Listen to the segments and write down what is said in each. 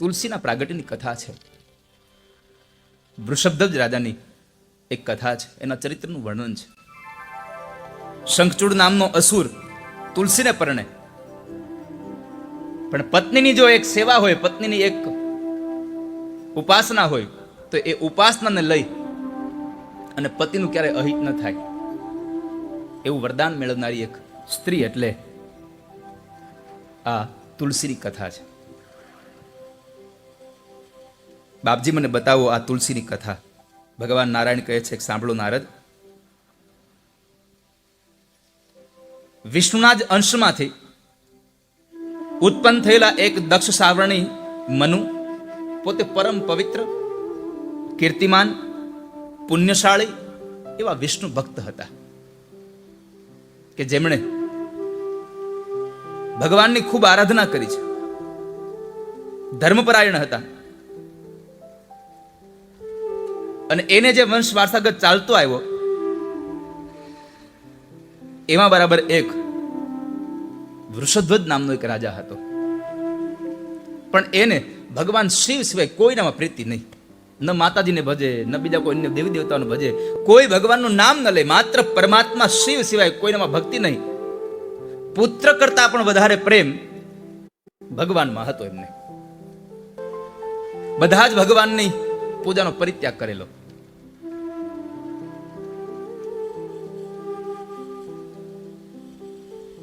તુલસીના પ્રાગટ્યની કથા છે. વૃષભધ્વજ રાજાની એક કથા છે. એના ચરિત્રનું વર્ણન છે. શંખચૂડ નામનો અસુર તુલસીને પરણે. પણ પત્નીની જો એક સેવા હોય, પત્નીની એક ઉપાસના હોય, તો એ ઉપાસનાને લઈ અને પતિનું ક્યારે અહિત ન થાય. એવું વરદાન મેળવનારી એક સ્ત્રી એટલે આ તુલસીની કથા છે. બાપજી, મને બતાવો આ તુલસીની કથા. ભગવાન નારાયણ કહે છે સાંભળો નારદ. વિષ્ણુના જ અંશમાંથી ઉત્પન્ન થયેલા એક દક્ષ સાવરણી મનુ, પોતે પરમ પવિત્ર, કીર્તિમાન, પુણ્યશાળી એવા વિષ્ણુ ભક્ત હતા. કે જેમણે ભગવાનની ખૂબ આરાધના કરી છે. ધર્મપરાયણ હતા. અને એને જે વંશ વારસાગત ચાલતો આવ્યો, એમાં બરાબર એક વૃષધ્વજ નામનો એક રાજા હતો. પણ એને ભગવાન શિવ સિવાય કોઈનામાં પ્રીતિ નહીં. ન માતાજીને ભજે, ન બીજા કોઈ દેવી દેવતાઓને ભજે. કોઈ ભગવાનનું નામ ન લે, માત્ર પરમાત્મા શિવ સિવાય કોઈનામાં ભક્તિ નહીં. પુત્ર કરતા પણ વધારે પ્રેમ ભગવાનમાં હતો એમને. બધા જ ભગવાનની પૂજાનો પરિત્યાગ કરેલો.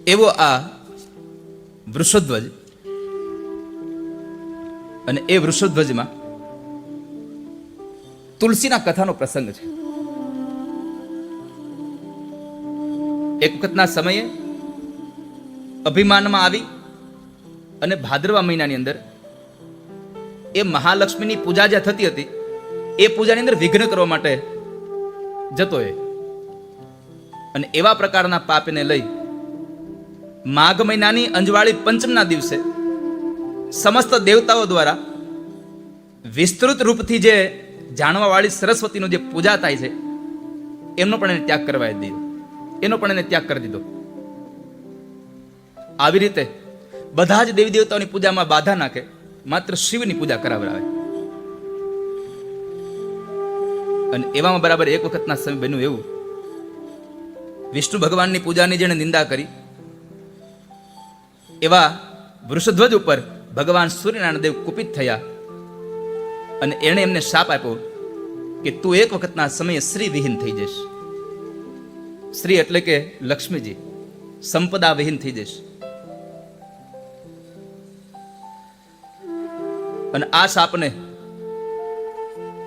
એવો આ વૃષધ્વજ અને એ વૃષધ્વજમાં તુલસીના કથાનો પ્રસંગ છે. એક વખતના સમયે અભિમાનમાં આવી અને ભાદરવા મહિનાની અંદર એ મહાલક્ષ્મીની પૂજા જે થતી હતી, એ પૂજાની અંદર વિઘ્ન કરવા માટે જતો એ. અને એવા પ્રકારના પાપને લઈ માઘ મહિનાની અંજવાળી પંચમના દિવસે સમસ્ત દેવતાઓ દ્વારા વિસ્તૃત રૂપથી જે જાણવાવાળી સરસ્વતીનું જે પૂજા થાય છે, એમનો પણ એને ત્યાગ કરવા દીધો. એનો પણ એને ત્યાગ કરી દીધો. આવી રીતે બધા જ દેવી દેવતાઓની પૂજામાં બાધા નાખે, માત્ર શિવની પૂજા કરાવરાવે અને એવામાં બરાબર એક વખતના સમય બન્યું એવું. વિષ્ણુ ભગવાનની પૂજાની જેણે નિંદા કરી એવા વૃષધ્વજ ઉપર ભગવાન સૂર્યનારાયણ દેવ કુપિત થયા. અને એણે એમને શાપ આપ્યો કે તું એક વખતના સમયે શ્રી વિહીન થઈ જઈશ. શ્રી એટલે કે લક્ષ્મીજી, સંપદા વિહીન થઈ જઈશ. અને આ શાપને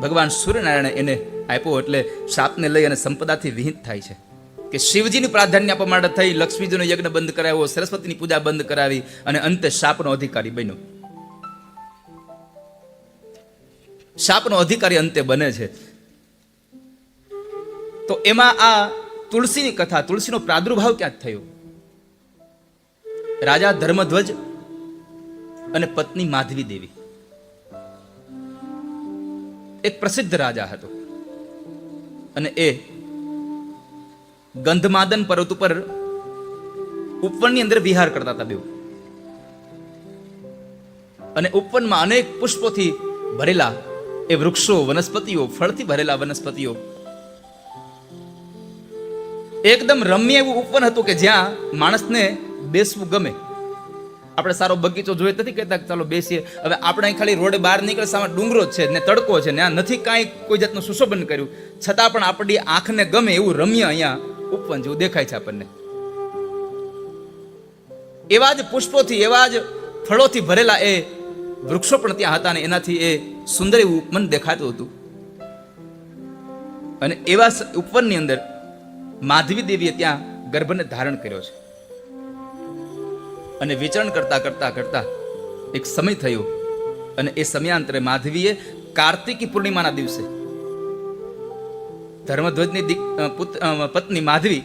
ભગવાન સૂર્યનારાયણ એને આપ્યો એટલે શાપને લઈ અને સંપદાથી વિહિત થાય છે. કે શિવજીની પ્રાધાન્ય આપવા થઈ, લક્ષ્મીજીનો યજ્ઞ બંધ કરાવ્યો, સરસ્વતીની પૂજા બંધ કરાવી અને અંતે શાપનો અધિકારી બન્યો. શાપનો અધિકારી અંતે બને છે. તો એમાં આ તુલસીની કથા, તુલસીનો પ્રાદુર્ભાવ ક્યાં થયો? રાજા ધર્મધ્વજ અને પત્ની માધવી દેવી. એક પ્રસિદ્ધ રાજા હતો. અને એ ગંધમાદન પર્વત ઉપર ઉપવનની અંદર વિહાર કરતા હતા બેઉ અને ઉપવનમાં અનેક પુષ્પોથી ભરેલા એ વૃક્ષો, વનસ્પતિઓ, ફળથી ભરેલા વનસ્પતિઓ. એકદમ રમ્ય એવું ઉપવન હતું કે જ્યાં માણસને બેસવું ગમે. આપણે સારો બગીચો જોઈએ નથી કહેતા ચાલો બેસીએ. હવે આપણે ખાલી રોડે બહાર નીકળે સામે ડુંગરો છે ને તડકો છે ને, આ નથી કાંઈ કોઈ જાતનું સુશોભન કર્યું. છતાં પણ આપણી આંખને ગમે એવું રમ્ય અહીંયા ઉપવન જેવું દેખાય છે આપણને. એવા જ પુષ્પોથી, એવા જ ફળોથી ભરેલા એ વૃક્ષો પણ ત્યાં હતા ને એનાથી એ સુંદર એવું ઉપવન દેખાતું હતું. અને એવા ઉપવનની અંદર માધવી દેવીએ ત્યાં ગર્ભને ધારણ કર્યો છે. અને વિચરણ કરતા કરતા કરતા એક સમય થયો અને એ સમયાંતરે માધવીએ કાર્તિકી પૂર્ણિમાના દિવસે ધર્મધ્વજની પત્ની માધવી,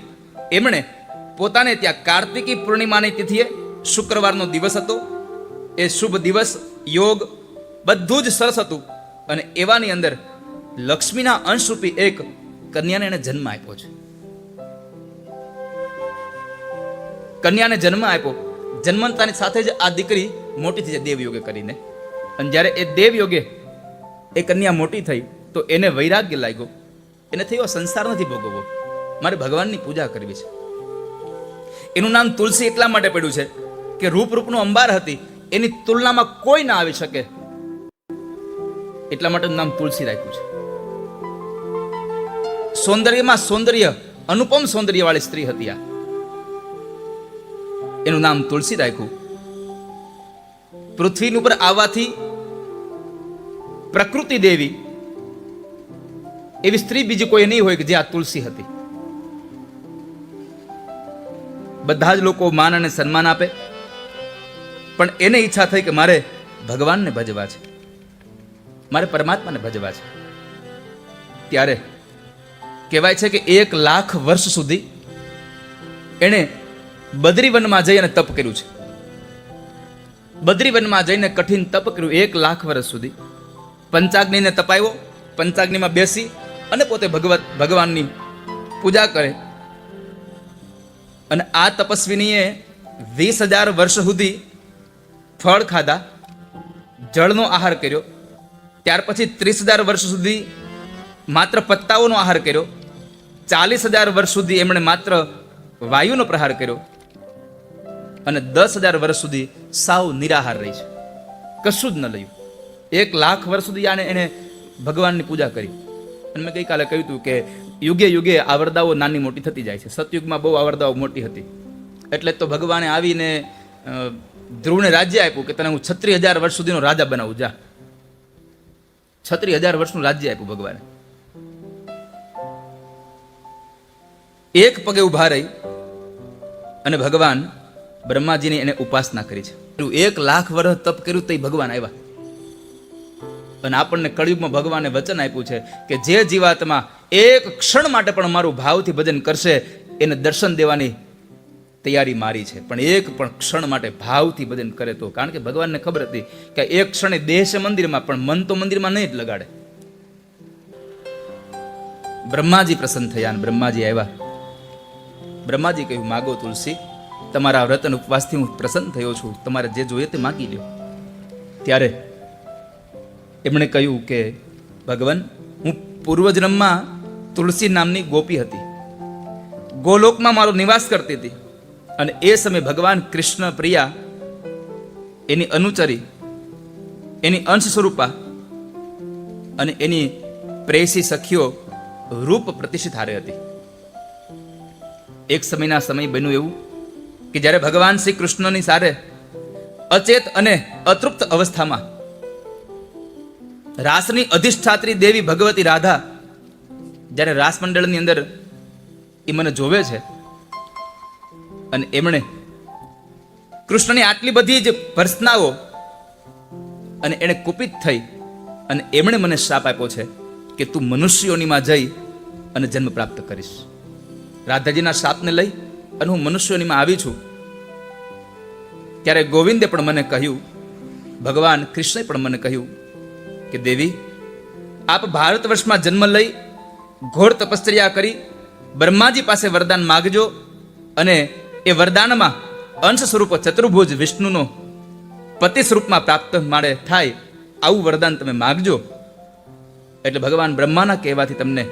એમણે પોતાને ત્યાં કાર્તિકી પૂર્ણિમાની તિથિએ શુક્રવારનો દિવસ હતો. એ શુભ દિવસ, યોગ બધું જ સરસ હતું. અને એવાની અંદર લક્ષ્મીના અંશરૂપી એક કન્યાને એને જન્મ આપ્યો છે. કન્યાને જન્મ આપ્યો. જન્મતાની સાથે જ આ દીકરી મોટી થઈ જાય દેવયોગે કરીને. અને જ્યારે એ દેવ યોગે એ કન્યા મોટી થઈ, તો એને વૈરાગ્ય લાગ્યો. એને થયો સંસાર નથી ભોગવવો. મારે ભગવાનની પૂજા કરવી છે. એનું નામ તુલસી એટલા માટે પડ્યું છે કે રૂપ રૂપનું અંબાર હતી, એની તુલનામાં કોઈ ના આવી શકે. એટલા માટે નામ તુલસી રાખ્યું છે. સૌંદર્યમાં સૌંદર્ય, અનુપમ સૌંદર્ય વાળી સ્ત્રી હતી આ. એનું નામ તુલસી રાખ્યું. પૃથ્વીની ઉપર આવવાથી પ્રકૃતિ દેવી એવી સ્ત્રી બીજી કોઈ નહીં હોય કે જે આ તુલસી હતી. બધા જ લોકો માન અને સન્માન આપે. પણ એને ઈચ્છા થઈ કે મારે ભગવાનને ભજવા છે. મારે પરમાત્માને ભજવા છે. ત્યારે કહેવાય છે કે એક લાખ વર્ષ સુધી એણે બદ્રીવનમાં જઈ અને તપ કર્યું છે. બદ્રીવનમાં જઈને કઠિન તપ કર્યું. એક લાખ વર્ષ સુધી. પંચાગ્નિને તપાયો પંચાગ્નિમાં બેસી અને પોતે ભગવત ભગવાનની પૂજા કરે. અને આ તપસ્વીનીએ વીસ હજાર વર્ષ સુધી ફળ ખાધા, જળનો આહાર કર્યો. ત્યાર પછી ત્રીસ હજાર વર્ષ સુધી માત્ર પત્તાઓનો આહાર કર્યો. ચાલીસ હજાર વર્ષ સુધી એમણે માત્ર વાયુનો પ્રહાર કર્યો. અને દસ હજાર વર્ષ સુધી સાવ નિરાહાર રહી છે. કશું જ ન લયું. એક લાખ વર્ષ સુધી આને એને ભગવાનની પૂજા કરી. અને મેં ગઈકાલે કહ્યું હતું કે યુગે યુગે આવરદાઓ નાની મોટી થતી જાય છે. સતયુગમાં બહુ આવરદાઓ મોટી હતી. એટલે તો ભગવાને આવીને ધ્રુવને રાજ્ય આપ્યું કે તને હું છત્રીસ હજાર વર્ષ સુધીનો રાજા બનાવું, જા. છત્રીસ હજાર વર્ષનું રાજ્ય આપ્યું ભગવાને. એક પગે ઊભા રહી અને ભગવાન બ્રહ્માજીની એને ઉપાસના કરી છે. એક લાખ વર્ષ તપ કર્યું તો ભગવાન આવ્યા. અને આપણને કળિયુગમાં ભગવાને વચન આપ્યું છે કે જે જીવાત્મા એક ક્ષણ માટે પણ મારું ભાવથી ભજન કરશે, એને દર્શન દેવાની તૈયારી મારી છે. પણ એક પણ ક્ષણ માટે ભાવથી ભજન કરે તો. કારણ કે ભગવાનને ખબર હતી કે એક ક્ષણે દેહ છે મંદિરમાં, પણ મન તો મંદિરમાં નહીં જ લગાડે. બ્રહ્માજી પ્રસન્ન થયા અને બ્રહ્માજી આવ્યા. બ્રહ્માજી કહ્યું, માગો તુલસી, તમારા વ્રત ઉપવાસથી હું પ્રસન્ન થયો છું. તમારે જે જોઈએ તે માગી લ્યો. ત્યારે એમણે કહ્યું કે, ભગવાન, હું પૂર્વજન્મમાં તુલસી નામની ગોપી હતી. ગોલોકમાં મારો નિવાસ કરતી હતી. અને એ સમયે ભગવાન કૃષ્ણ પ્રિયા એની અનુચરી, એની અંશ સ્વરૂપા અને એની પ્રેસી સખીઓ રૂપ પ્રતિષ્ઠિત હારે હતી. એક સમયના સમય બન્યું એવું કે જ્યારે ભગવાન શ્રી કૃષ્ણની સારે અચેત અને અતૃપ્ત અવસ્થામાં રાસની અધિષ્ઠાત્રી દેવી ભગવતી રાધા જ્યારે રાસ મંડળની અંદર એ મને જોવે છે અને એમણે કૃષ્ણની આટલી બધી જ ભર્સનાઓ અને એણે કુપિત થઈ અને એમણે મને શાપ આપ્યો છે કે તું મનુષ્યોનીમાં જઈ અને જન્મ પ્રાપ્ત કરીશ. રાધાજીના શાપને લઈ અને હું મનુષ્યોનીમાં આવી છું. ત્યારે ગોવિંદે પણ મને કહ્યું, ભગવાન કૃષ્ણે પણ મને કહ્યું કે દેવી, આપ ભારત વર્ષમાં જન્મ લઈ ઘોર તપશ્ચર્યા કરી બ્રહ્માજી પાસે વરદાન માગજો અને એ વરદાનમાં અંશ સ્વરૂપ ચતુર્ભુજ વિષ્ણુનો પતિ સ્વરૂપમાં પ્રાપ્ત માળે થાય આવું વરદાન તમે માગજો. એટલે ભગવાન બ્રહ્માના કહેવાથી તમને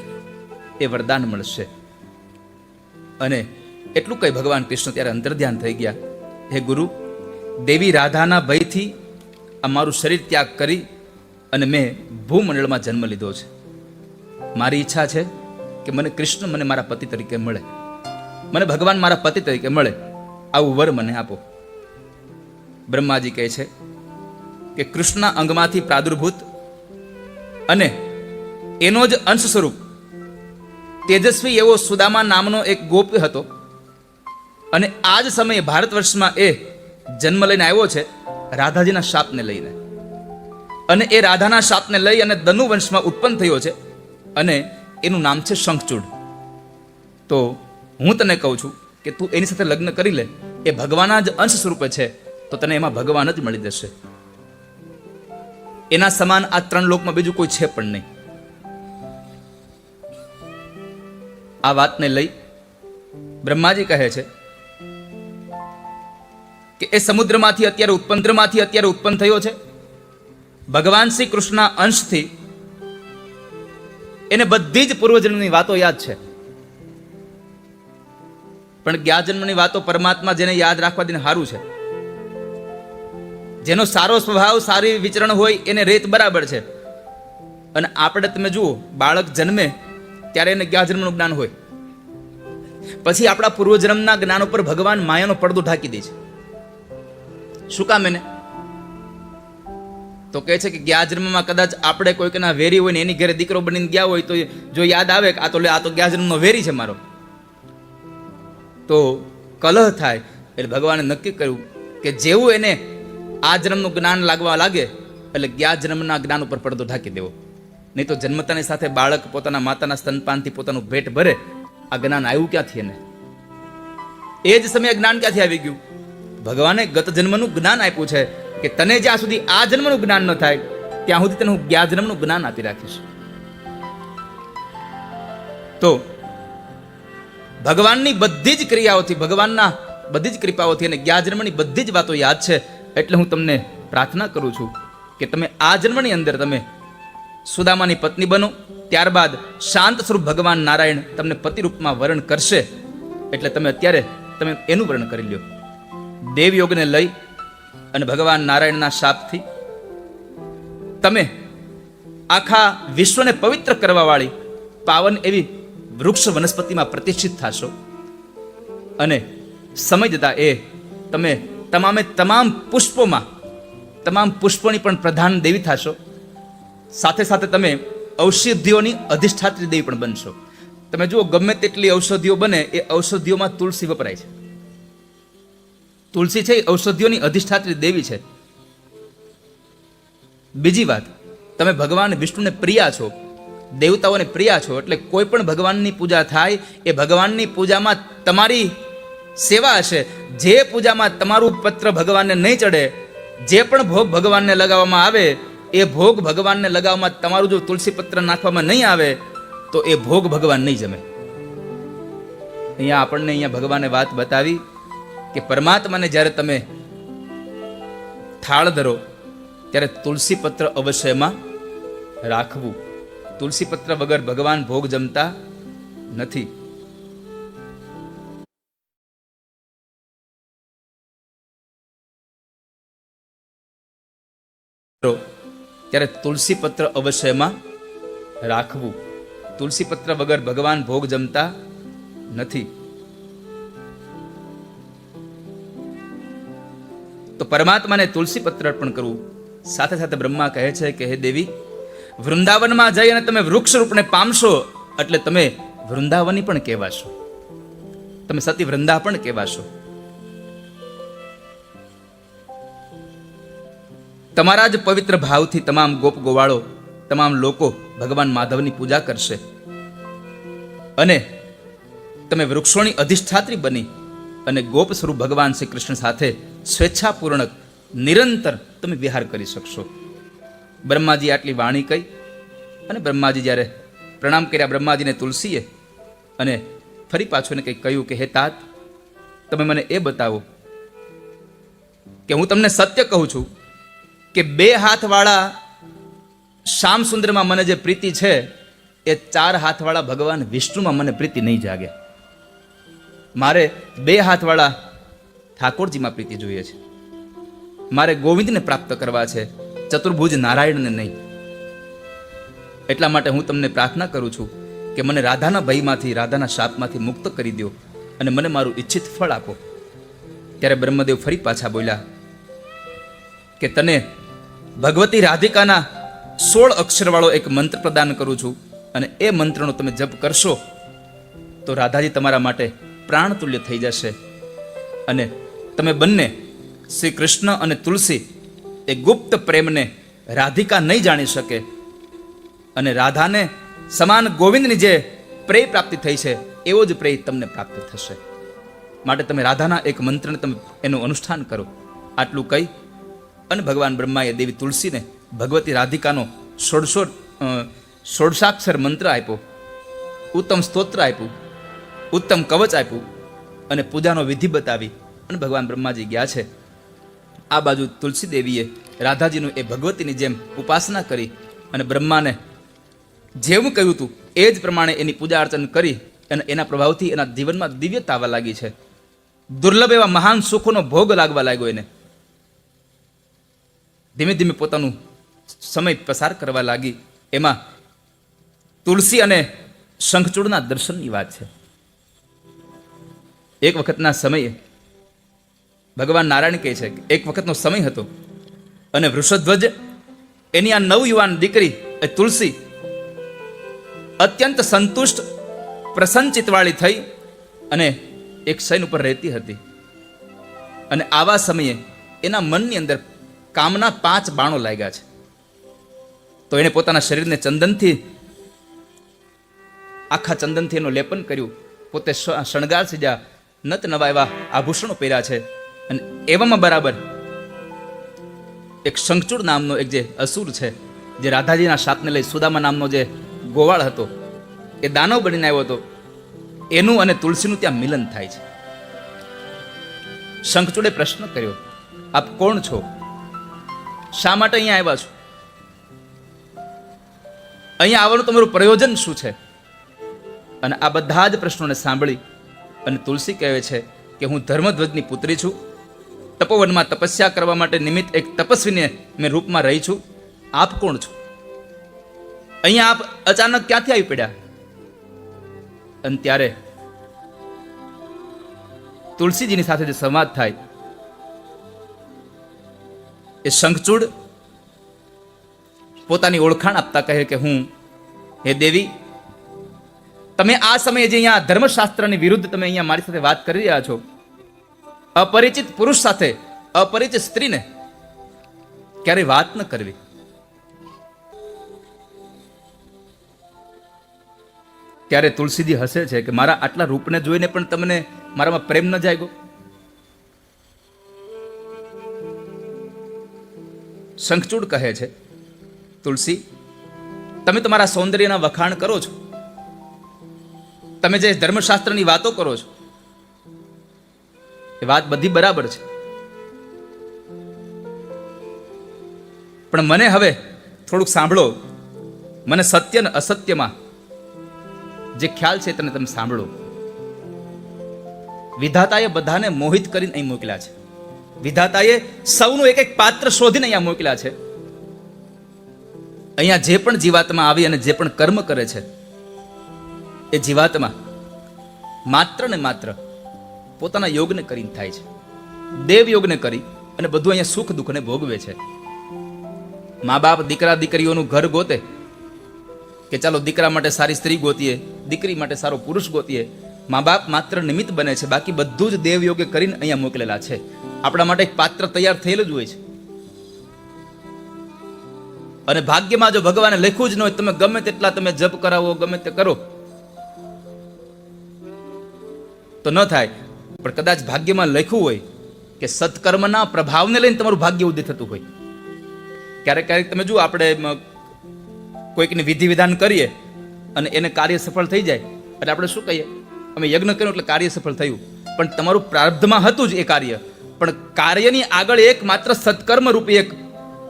એ વરદાન મળશે. અને એટલું કઈ ભગવાન કૃષ્ણ ત્યારે અંતર્ધ્યાન થઈ ગયા. હે ગુરુ, દેવી રાધાના ભયથી અમારું શરીર ત્યાગ કરી અને મેં ભૂમંડળમાં જન્મ લીધો છે. મારી ઈચ્છા છે કે મને કૃષ્ણ મને મારા પતિ તરીકે મળે. મને ભગવાન મારા પતિ તરીકે મળે. આવું વર મને આપો. બ્રહ્માજી કહે છે કે કૃષ્ણના અંગમાંથી પ્રાદુર્ભૂત અને એનો જ અંશ સ્વરૂપ તેજસ્વી એવો સુદામા નામનો એક ગોપ્ય હતો અને આ જ સમયે ભારત વર્ષમાં એ જન્મ લઈને આવ્યો છે રાધાજીના શાપને લઈને. અને એ રાધાના શાપને લઈ અને દનુ વંશમાં ઉત્પન્ન થયો છે અને એનું નામ છે શંખચૂડ. તો હું તને કહું છું કે તું એની સાથે લગ્ન કરી લે, એ ભગવાનના જ અંશ સ્વરૂપે છે, તો તને એમાં ભગવાન જ મળી જશે. એના સમાન આ ત્રણ લોકમાં બીજું કોઈ છે પણ નહીં. આ વાતને લઈ બ્રહ્માજી કહે છે કે એ સમુદ્રમાંથી અત્યારે ઉત્પન્નમાંથી અત્યારે ઉત્પન્ન થયો છે ભગવાન શ્રી કૃષ્ણના અંશથી એને બધી જ પૂર્વજન્મની વાતો યાદ છે. પણ ગયા વાતો પરમાત્મા જેને યાદ રાખવા દઈને સારું છે. જેનો સારો સ્વભાવ, સારી વિચરણ હોય એને રેત બરાબર છે. અને આપણે તમે જુઓ, બાળક જન્મે ત્યારે એને ગયા જ્ઞાન હોય. પછી આપણા પૂર્વજન્મના જ્ઞાન ઉપર ભગવાન માયાનો પડદો ઢાંકી દે છે. શું કામ એને? તો કહે છે કે ગયા જન્મમાં કદાચ આપણે કોઈકના વેરી હોય ને એની ઘરે દીકરો બનીને ગયા હોય તો જો યાદ આવે કે આ તો લે, આ તો ગયા જન્મનો વેરી છે મારો. તો કલહ થાય એટલે ભગવાને નક્કી કર્યું કે જેવું એને આ જન્મનું જ્ઞાન લાગવા લાગે એટલે ગયા જન્મના જ્ઞાન ઉપર પડદો ઢાંકી દેવો. નહીં તો જન્મતાની સાથે બાળક પોતાના માતાના સ્તનપાનથી પોતાનું ભેટ ભરે. આ જ્ઞાન આવ્યું ક્યાંથી એને? એ જ સમયે જ્ઞાન ક્યાંથી આવી ગયું? ભગવાને ગત જન્મનું જ્ઞાન આપ્યું છે. કે તને જ્યાં સુધી આ જન્મનું જ્ઞાન ન થાય, ત્યાં સુધી તને હું ગયા જન્મનું જ્ઞાન આપી રાખીશ. તો ભગવાનની બધી જ ક્રિયાઓથી, ભગવાનના બધી જ કૃપાઓથી અને ગયા જન્મની બધી જ વાતો યાદ છે, એટલે હું તમને પ્રાર્થના કરું છું કે તમે આ જન્મની અંદર તમે સુદામાની પત્ની બનો, ત્યારબાદ શાંત સ્વરૂપ ભગવાન નારાયણ તમને પતિ રૂપમાં વરણ કરશે, એટલે તમે અત્યારે તમે એનું વર્ણન કરી લ્યો. દેવયોગને લઈ અને ભગવાન નારાયણના શાપથી તમે આખા વિશ્વને પવિત્ર કરવા વાળી પાવન એવી વૃક્ષ વનસ્પતિમાં પ્રતિષ્ઠિત થશો. અને સમય જતા એ તમે તમામે તમામ પુષ્પોમાં, તમામ પુષ્પોની પણ પ્રધાન દેવી થશો. સાથે સાથે તમે ઔષધિઓની અધિષ્ઠાત્રી દેવી પણ બનશો. તમે જુઓ, ગમે તેટલી ઔષધિઓ બને, એ ઔષધિઓમાં તુલસી વપરાય છે. તુલસી છે એ ઔષધિઓની અધિષ્ઠાત્રી દેવી છે. બીજી વાત, તમે ભગવાન વિષ્ણુને પ્રિયા છો, દેવતાઓને પ્રિયા છો, એટલે કોઈ પણ ભગવાનની પૂજા થાય, એ ભગવાનની પૂજામાં તમારી સેવા હશે. જે પૂજામાં તમારું પત્ર ભગવાનને નહીં ચડે, જે પણ ભોગ ભગવાનને લગાવવામાં આવે, એ ભોગ ભગવાનને લગાવવામાં તમારું જો તુલસી પત્ર નાખવામાં નહીં આવે, તો એ ભોગ ભગવાન નહીં જમે. અહીંયા આપણને અહીંયા ભગવાને વાત બતાવી કે પરમાત્માને જ્યારે તમે થાળ ધરો, ત્યારે તુલસી પત્ર અવશ્યમાં રાખવું. તુલસી પત્ર વગર ભગવાન ભોગ જમતા નથી. ત્યારે તુલસી પત્ર અવશ્યમાં રાખવું. તુલસી પત્ર વગર ભગવાન ભોગ જમતા નથી. તો પરમાત્માને તુલસી પત્ર અર્પણ કરવું. સાથે સાથે બ્રહ્મા કહે છે કે, હે દેવી, વૃંદાવનમાં જઈ અને તમે વૃક્ષ રૂપને પામશો એટલે તમે વૃંદાવની પણ કહેવાશો. તમે સતી વૃંદા પણ કહેવાશો. તમારા જ પવિત્ર ભાવથી તમામ ગોપ ગોવાળો, તમામ લોકો ભગવાન માધવની પૂજા કરશે. અને તમે વૃક્ષોની અધિષ્ઠાત્રી બની અને ગોપ સ્વરૂપ ભગવાન શ્રી કૃષ્ણ સાથે સ્વેચ્છાપૂર્ણક નિરંતર તમે વિહાર કરી શકશો. બ્રહ્માજી આટલી વાણી કહી અને બ્રહ્માજી જ્યારે પ્રણામ કર્યા બ્રહ્માજીને તુલસીએ અને ફરી પાછું એને કંઈક કહ્યું કે, હે તાત, તમે મને એ બતાવો કે હું તમને સત્ય કહું છું કે બે હાથવાળા શ્યામ સુંદરમાં મને જે પ્રીતિ છે, એ ચાર હાથવાળા ભગવાન વિષ્ણુમાં મને પ્રીતિ નહીં જાગે. મારે બે હાથવાળા ઠાકોરજીમાં પ્રીતિ જોઈએ છે. મારે ગોવિંદને પ્રાપ્ત કરવા છે, ચતુર્ભુજ નારાયણને નહીં. એટલા માટે હું તમને પ્રાર્થના કરું છું કે મને રાધાના ભયમાંથી, રાધાના શાપમાંથી મુક્ત કરી દો અને મને મારું ઈચ્છિત ફળ આપો. ત્યારે બ્રહ્મદેવ ફરી પાછા બોલ્યા, કે તને ભગવતી રાધિકાના સોળ અક્ષરવાળો એક મંત્ર પ્રદાન કરું છું અને એ મંત્રનો તમે જપ કરશો, તો રાધાજી તમારા માટે પ્રાણ તુલ્ય થઈ જશે. અને તમે બંને શ્રી કૃષ્ણ અને તુલસી એ ગુપ્ત પ્રેમને રાધિકા નહીં જાણી શકે. અને રાધાને સમાન ગોવિંદની જે પ્રેય પ્રાપ્તિ થઈ છે, એવો જ પ્રેય તમને પ્રાપ્ત થશે. માટે તમે રાધાના એક મંત્રને તમે એનું અનુષ્ઠાન કરો. આટલું કહી અને ભગવાન બ્રહ્માએ દેવી તુલસીને ભગવતી રાધિકાનો ષોડશો ષોડશાક્ષર મંત્ર આપ્યો. ઉત્તમ સ્તોત્ર આપ્યું. ઉત્તમ કવચ આપ્યું અને પૂજાનો વિધિ બતાવી અને ભગવાન બ્રહ્માજી ગયા છે. આ બાજુ તુલસી દેવીએ રાધાજીનું એ ભગવતીની જેમ ઉપાસના કરી અને બ્રહ્માને જેવું કહ્યું હતું, એ જ પ્રમાણે એની પૂજા અર્ચન કરી અને એના પ્રભાવથી એના જીવનમાં દિવ્યતા આવવા લાગી છે. દુર્લભ એવા મહાન સુખોનો ભોગ લાગવા લાગ્યો એને. ધીમે ધીમે પોતાનું સમય પસાર કરવા લાગી. એમાં તુલસી અને શંખચૂડના દર્શનની વાત છે. એક વખતના સમયે ભગવાન નારાયણ કહે છે કે એક વખતનો સમય હતો અને વૃષધ્વજ એની આ નવયુવાન દીકરી, એ તુલસી, અત્યંત સંતુષ્ટ પ્રસન્નચિતવાળી થઈ અને એક શૈન ઉપર રહેતી હતી. અને આવા સમયે એના મનની અંદર કામના પાંચ બાણો લાગ્યા છે. તો એણે પોતાના શરીરને ચંદનથી, આખા ચંદનથી એનું લેપન કર્યું. પોતે શણગાર સીજા નત નવા એવા આભૂષણો પહેર્યા છે. અને એવામાં બરાબર એક શંખચૂડ નામનો એક જે અસુર છે, જે રાધાજીના શાપને લઈ સુદામા નામનો જે ગોવાળ હતો, એ દાનવ બનીને આવ્યો હતો. એનું અને તુલસીનું ત્યાં મિલન થાય છે. શંખચૂડે પ્રશ્ન કર્યો, આપ કોણ છો? શા માટે અહીંયા આવ્યા છો? અહીંયા આવવાનું તમારું પ્રયોજન શું છે? અને આ બધા જ પ્રશ્નોને સાંભળી અને તુલસી કહે છે કે હું ધર્મધ્વજની પુત્રી છું. તપોવનમાં તપસ્યા કરવા માટે નિમિત્ત એક તપસ્વીને મેં રૂપમાં રહી છું. આપ કોણ છો? અહીંયા આપ અચાનક ક્યાંથી આવી પડ્યા? અને ત્યારે તુલસીજીની સાથે જે સંવાદ થાય, એ શંખચૂડ પોતાની ઓળખાણ આપતા કહે કે હું હે દેવી તમે આ સમયે જે અહીંયા ધર્મશાસ્ત્રની વિરુદ્ધ તમે અહીંયા મારી સાથે વાત કરી રહ્યા છો, અપરિચિત પુરુષ સાથે, અપરિચિત સ્ત્રીને ક્યારે વાત ન કરવી. ત્યારે તુલસીજી હસે છે કે મારા આટલા રૂપને જોઈને પણ તમને મારામાં પ્રેમ ન જાગ્યો? શંખચૂડ કહે છે, તુલસી, તમે તમારા સૌંદર્યના વખાણ કરો છો. તમે જે ધર્મશાસ્ત્રની વાતો કરો છો, એ વાત બધી બરાબર છે. પણ મને હવે થોડુંક સાંભળો, મને સત્ય ને અસત્યમાં જે ખ્યાલ છે તેને તમે સાંભળો. વિધાતાએ બધાને મોહિત કરીને અહીં મોકલ્યા છે. વિધાતાએ સૌનું એક એક પાત્ર શોધીને અહીંયા મોકલ્યા છે. અહીંયા જે પણ જીવાતમાં આવી અને જે પણ કર્મ કરે છે એ જીવાત્મા માત્ર ને માત્ર પોતાના યોગને કરીને થાય છે. દેવ યોગને કરી અને બધું અહીંયા સુખ દુઃખને ભોગવે છે. મા બાપ દીકરા દીકરીઓનું ઘર ગોતે કે ચાલો દીકરા માટે સારી સ્ત્રી ગોતીએ, દીકરી માટે સારો પુરુષ ગોતીએ, મા બાપ માત્ર નિમિત્ત બને છે, બાકી બધું જ દેવ યોગે કરીને અહીંયા મોકલેલા છે. આપણા માટે એક પાત્ર તૈયાર થયેલું જ હોય છે. અને ભાગ્યમાં જો ભગવાને લખ્યું જ ન હોય, તમે ગમે તેટલા તમે જપ કરાવો, ગમે તે કરો તો ન થાય. પણ કદાચ ભાગ્યમાં લખ્યું હોય કે સત્કર્મના પ્રભાવને લઈને તમારું ભાગ્ય ઉદય થતું હોય. ક્યારેક ક્યારેક તમે જુઓ, આપણે કોઈકને વિધિ વિધાન કરીએ અને એને કાર્ય સફળ થઈ જાય. એટલે આપણે શું કહીએ? અમે યજ્ઞ કર્યું એટલે કાર્ય સફળ થયું. પણ તમારું પ્રારબ્ધમાં હતું જ એ કાર્ય. પણ કાર્યની આગળ એક માત્ર સત્કર્મ રૂપી એક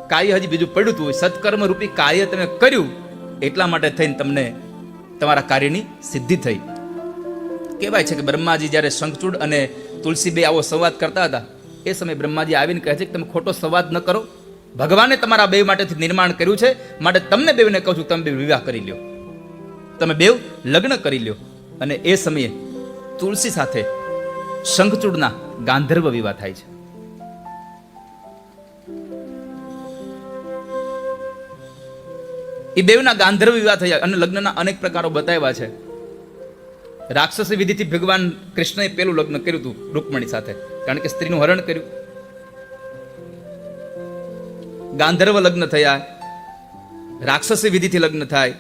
કાર્ય હજી બીજું પડ્યું હતું. સત્કર્મ રૂપી કાર્ય તમે કર્યું, એટલા માટે થઈને તમને તમારા કાર્યની સિદ્ધિ થઈ. કહેવાય છે કે બ્રહ્માજી જ્યારે શંખચૂડ અને તુલસીબે આવો સંવાદ કરતા હતા, એ સમયે બ્રહ્માજી આવીને કહે છે કે તમે ખોટો સંવાદ ન કરો. ભગવાને તમારા બે માટેથી નિર્માણ કર્યું છે, માટે તમને બેવને કહું છું, તમે બે વિવાહ કરી લ્યો. તમે બેવ લગ્ન કરી લ્યો. અને એ સમયે તુલસી સાથે શંખચૂડના ગાંધર્વ વિવાહ થાય છે. એ બેવના ગાંધર્વ વિવાહ થયા અને લગ્નના અનેક પ્રકારો બતાવ્યા છે. રાક્ષસી વિધિથી ભગવાન કૃષ્ણએ પેલું લગ્ન કર્યું હતું રૂકમણી સાથે. કારણ કે સ્ત્રીનું હરણ કર્યું. ગાંધર્વ લગ્ન થયા. રાક્ષસી વિધિથી લગ્ન થાય.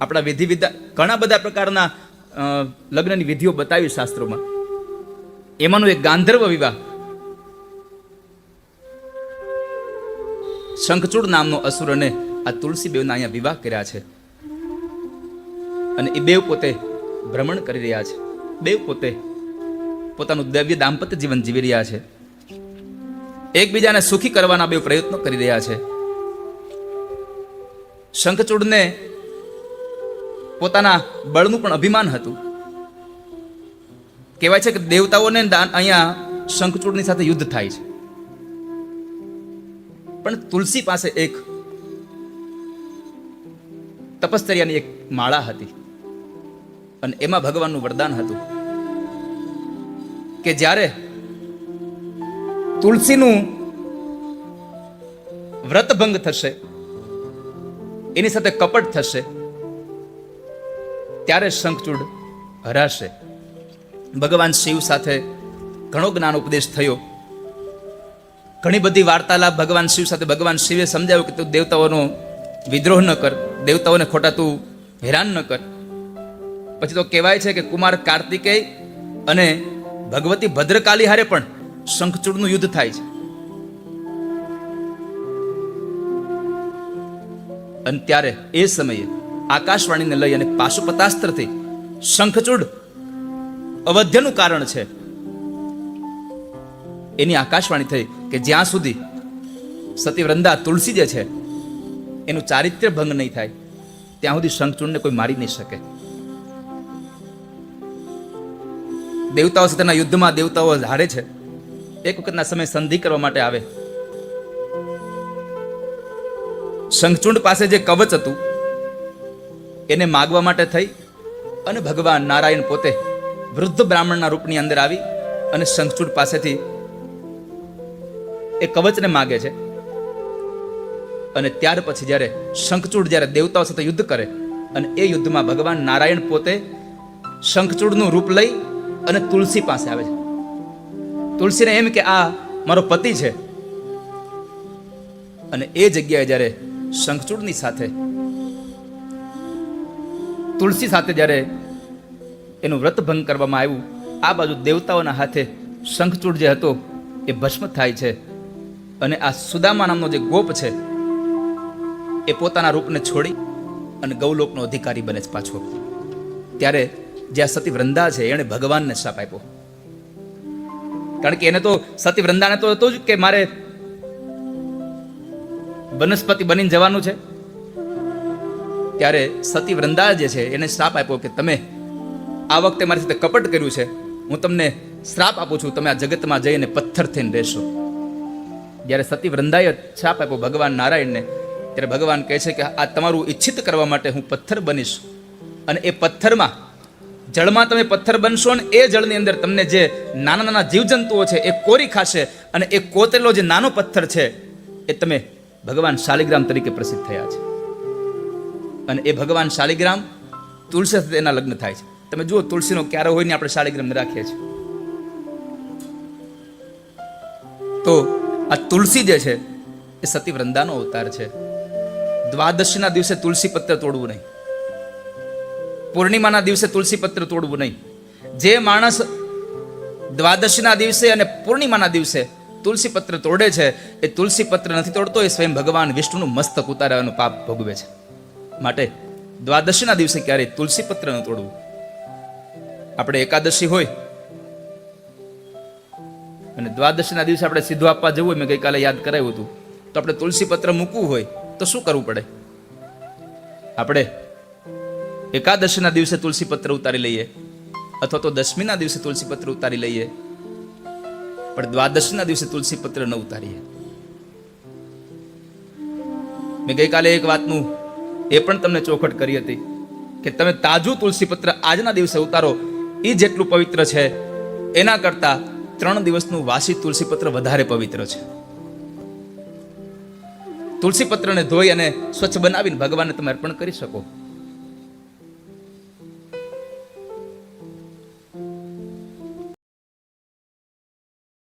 આપણા વિધિ વિધા ઘણા બધા પ્રકારના લગ્નની વિધિઓ બતાવી શાસ્ત્રોમાં. એમાંનું એક ગાંધર્વ વિવાહ. શંખચૂડ નામનો અસુર અને આ તુલસી બેવના અહીંયા વિવાહ કર્યા છે. અને એ બેવ પોતે ભ્રમણ કરી રહ્યા છે. દેવ પોતે પોતાનું દૈવ્ય દાંપત્ય જીવન જીવી રહ્યા છે. એકબીજાને સુખી કરવાના બે પ્રયત્નો કરી રહ્યા છે. શંખચૂડને પોતાના બળનું પણ અભિમાન હતું. કહેવાય છે કે દેવતાઓને અહીંયા શંખચૂડની સાથે યુદ્ધ થાય છે. પણ તુલસી પાસે એક તપસ્તર્યાની એક માળા હતી. અને એમાં ભગવાનનું વરદાન હતું કે જ્યારે તુલસીનું વ્રતભંગ થશે, એની સાથે કપટ થશે, ત્યારે શંખચૂડ હરાશે. ભગવાન શિવ સાથે ઘણો જ્ઞાન ઉપદેશ થયો. ઘણી બધી વાર્તાલાપ ભગવાન શિવ સાથે ભગવાન શિવે સમજાવ્યું કે તું દેવતાઓનો વિદ્રોહ ન કર, દેવતાઓને ખોટા તું હેરાન ન કર. પછી તો કહેવાય છે કે કુમાર કાર્તિકેય અને ભગવતી ભદ્રકાલી હારે પણ શંખચૂડનું યુદ્ધ થાય છે. અને ત્યારે એ સમયે આકાશવાણીને લઈ અને પાશુપતાસ્ત્રથી શંખચૂડ અવધ્યનું કારણ છે. એની આકાશવાણી થઈ કે જ્યાં સુધી સતીવૃંદા તુલસી જે છે, એનું ચારિત્ર્ય ભંગ નહીં થાય, ત્યાં સુધી શંખચૂડને કોઈ મારી નહીં શકે. દેવતાઓ સાથેના યુદ્ધમાં દેવતાઓ હારે છે. એક વખતના સમય સંધિ કરવા માટે આવે. શંખચુંડ પાસે જે કવચ હતું, એને માગવા માટે થઈ અને ભગવાન નારાયણ પોતે વૃદ્ધ બ્રાહ્મણના રૂપની અંદર આવી અને શંખચૂડ પાસેથી એ કવચને માગે છે. અને ત્યાર પછી જ્યારે શંખચૂડ જ્યારે દેવતાઓ સાથે યુદ્ધ કરે અને એ યુદ્ધમાં ભગવાન નારાયણ પોતે શંખચૂડનું રૂપ લઈ અને તુલસી પાસે આવે છે. તુલસીને એમ કે, આ મારો પતિ છે. અને એ જગ્યાએ જ્યારે શંખચૂડની સાથે, તુલસી સાથે જ્યારે એનું વ્રત ભંગ કરવામાં આવ્યું, આ બાજુ દેવતાઓના હાથે શંખચૂડ જે હતો, એ ભસ્મ થાય છે. અને આ સુદામા નામનો જે ગોપ છે, એ પોતાના રૂપને છોડી અને ગૌલોકનો અધિકારી બને છે પાછો. ત્યારે જ્યાં સતી વૃંદા છે, એણે ભગવાનને શાપ આપ્યો. કારણ કે એને તો સતી વૃંદાને તો હતું જ કે મારે વનસ્પતિ બનીને જવાનું છે. ત્યારે સતી વૃંદા જે છે, એને શ્રાપ આપ્યો કે તમે આ વખતે મારી સાથે કપટ કર્યું છે. હું તમને શ્રાપ આપું છું, તમે આ જગતમાં જઈને પથ્થર થઈને રહેશો. જ્યારે સતી વૃંદાએ શ્રાપ આપ્યો ભગવાન નારાયણને, ત્યારે ભગવાન કહે છે કે આ તમારું ઈચ્છિત કરવા માટે હું પથ્થર બનીશ. અને એ પથ્થરમાં જળમાં તમે પથ્થર બનશો ને એ જળની અંદર તમને જે નાના નાના જીવજંતુઓ છે, એ કોરી ખાશે અને એ કોતેલો જે નાનો પથ્થર છે, એ તમે ભગવાન શાલિગ્રામ તરીકે પ્રસિદ્ધ થયા છે. અને એ ભગવાન શાલિગ્રામ તુલસી સાથે એના લગ્ન થાય છે. તમે જુઓ, તુલસીનો ક્યારે હોય ને આપણે શાલિગ્રામ રાખીએ છીએ. તો આ તુલસી જે છે, એ સતી વૃંદાનો અવતાર છે. દ્વાદશીના દિવસે તુલસી પત્ર તોડવું નહીં. પૂર્ણિમાના દિવસે તુલસી પત્ર તોડવું નહીં. જે માણસ દ્વાદશીના દિવસે અને પૂર્ણિમાના દિવસે તુલસી પત્ર તોડે છે, એ તુલસી પત્ર નથી તોડતો, એ સ્વયં ભગવાન વિષ્ણુનું મસ્તક ઉતારવાનું પાપ ભોગવે છે. માટે દ્વાદશીના દિવસે ક્યારેય તુલસી પત્ર ન તોડવું. આપણે એકાદશી હોય અને દ્વાદશીના દિવસે આપણે સીધું આપવા જવું હોય, મેં ગઈકાલે યાદ કરાવ્યું હતું, તો આપણે તુલસી પત્ર મૂકવું હોય તો શું કરવું પડે? આપણે એકાદશીના દિવસે તુલસી પત્ર ઉતારી લઈએ, અથવા તો દશમીના દિવસે તુલસી પત્ર ઉતારી લઈએ, પણ દ્વાદશીના દિવસે તુલસી પત્ર ન ઉતારીએ. મેં ગઈકાલે એક વાતનું એ પણ તમને ચોખટ કરી હતી કે તમે તાજું તુલસી પત્ર આજના દિવસે ઉતારો એ જેટલું પવિત્ર છે, એના કરતા ત્રણ દિવસનું વાસી તુલસી પત્ર વધારે પવિત્ર છે. તુલસી પત્રને ધોઈ અને સ્વચ્છ બનાવીને ભગવાનને તમે અર્પણ કરી શકો.